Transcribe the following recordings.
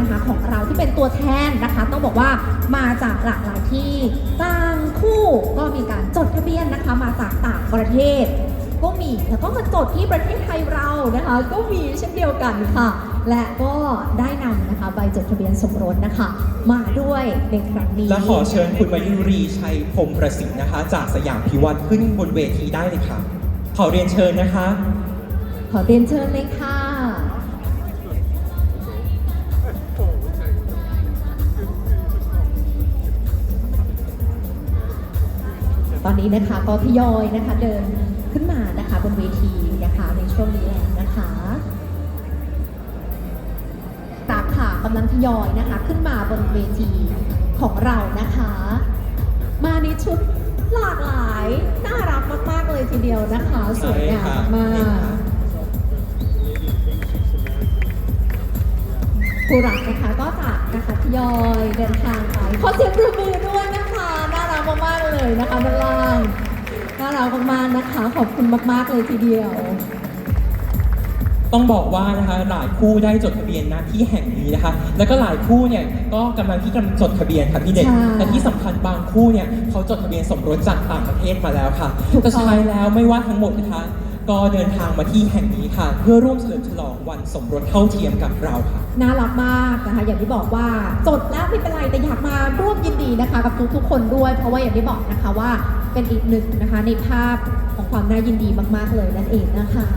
นะคะของเราที่เป็นตัวแทนนะคะ ต้องบอกว่ามาจากหลากหลายที่ต่างคู่ก็มีการจดทะเบียนนะคะมาจากต่างประเทศ ก็มีแล้วก็มาจดที่ประเทศไทยเรานะคะ ก็มีเช่นเดียวกันค่ะ และก็ได้นำนะคะใบจดทะเบียนสมรสนะคะ มาด้วยในครั้งนี้และขอเชิญคุณมายุรีชัยพรหมประสิทธิ์นะคะ จากสยามพิวัตรขึ้นบนเวทีได้เลยค่ะ ขอเรียนเชิญนะคะ ขอเรียนเชิญเลยค่ะ อนนี้นะคะก็ทยอยนะคะเดินขึ้นมานะคะบนเวทีนะคะในช่วงนี้แล้วนะคะตากค่ะกำลังทยอยนะคะขึ้นมาบนเวทีของเรานะคะ มาในชุดหลากหลายน่ารักมากๆเลยทีเดียวนะคะ สวยงามมากผู้รักนะคะก็จะนะคะทยอยเดินทางไปขอเสียงปรบมือด้วยนะคะ มากๆเลยนะคะด้านล่างน่ารักมากๆนะคะ ขอบคุณมากๆเลยทีเดียว ต้องบอกว่านะคะหลายคู่ได้จดทะเบียนณที่แห่งนี้นะคะ แล้วก็หลายคู่เนี่ยก็กำลังที่กำลังจดทะเบียนค่ะพี่เด็กใช่แต่ที่สำคัญบางคู่เนี่ยเขาจดทะเบียนสมรสจากต่างประเทศมาแล้วค่ะถูกต้อง แต่สุดท้ายแล้วไม่ว่าทั้งหมดนะคะ ก็เดินทางมาที่แห่งนี้ค่ะ เพื่อร่วมเฉลิมฉลองวันสมรสเท่าเทียมกับเราค่ะ น่ารักมากนะคะอย่างที่บอกว่าจดแล้วไม่เป็นไรแต่อยากมาร่วมยินดีนะคะกับทุกๆคนด้วย เพราะว่าอย่างที่บอกนะคะว่าเป็นอีกหนึ่งนะคะในภาพของความน่ายินดีมากๆเลยนั่นเองนะคะ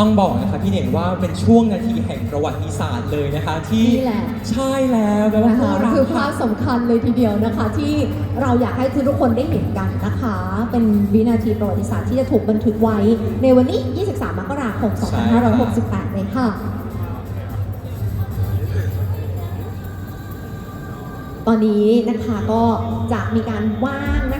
ต้องบอกนะคะพี่เน่งว่าเป็นช่วงนาทีแห่งประวัติศาสตร์เลยนะคะ ที่นี่แหละ ใช่แล้วแปลว่านะคะคู่รักคือภาค่ะพสำคัญเลยทีเดียวนะคะ ที่เราอยากให้ทุกคนได้เห็นกันนะคะ เป็นวินาทีประวัติศาสตร์ที่จะถูกบันทึกไว้ในวันนี้ 23 มกราคม 2568 เลยค่ะ ตอนนี้นะคะก็จะมีการว่างนะคะให้แต่ละคู่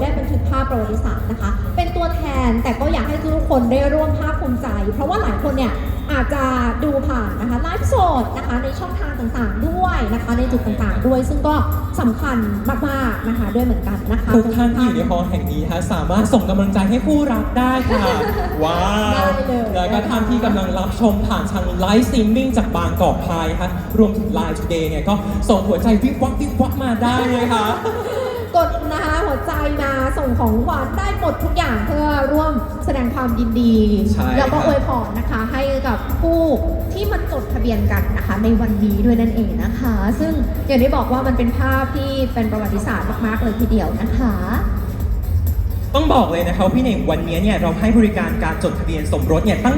ได้บันทึกภาพประวัติศาสตร์นะคะ เป็นตัวแทนแต่ก็อยากให้ทุกคนได้ร่วมภาคภูมิใจ เพราะว่าหลายคนเนี่ยอาจจะดูผ่านนะคะไลฟ์สดนะคะในช่องทางต่างๆด้วยนะคะ ในจุดต่างๆด้วย ซึ่งก็สำคัญมากๆนะคะด้วยเหมือนกันนะคะทุกท่านที่อยู่ในฮอลล์แห่งนี้นะคะสามารถส่งกำลังใจให้คู่รักได้ค่ะ ว้าวได้เลยแล้วก็ท่านที่กำลังรับชมผ่านทางไลฟ์สตรีมมิ่งจากบางกอกพายนะคะรวมถึงไลน์ Today เนี่ยก็ส่งหัวใจวิบวับวิบวับมาได้เลยค่ะ ส่งของหวานได้หมดทุกอย่างเพื่อร่วมแสดงความยินดี ใช่แล้วก็ครับ อวยพรนะคะ ให้กับผู้ที่มาจดทะเบียนกันนะคะ ในวันนี้ด้วยนั่นเองนะคะ ซึ่งอย่างที่บอกว่ามันเป็นภาพที่เป็นประวัติศาสตร์มากๆเลยทีเดียวนะคะ ต้องบอกเลยนะคะว่าพี่เน่งวันนี้เนี่ยเราให้บริการการจดทะเบียนสมรสเนี่ยตั้ง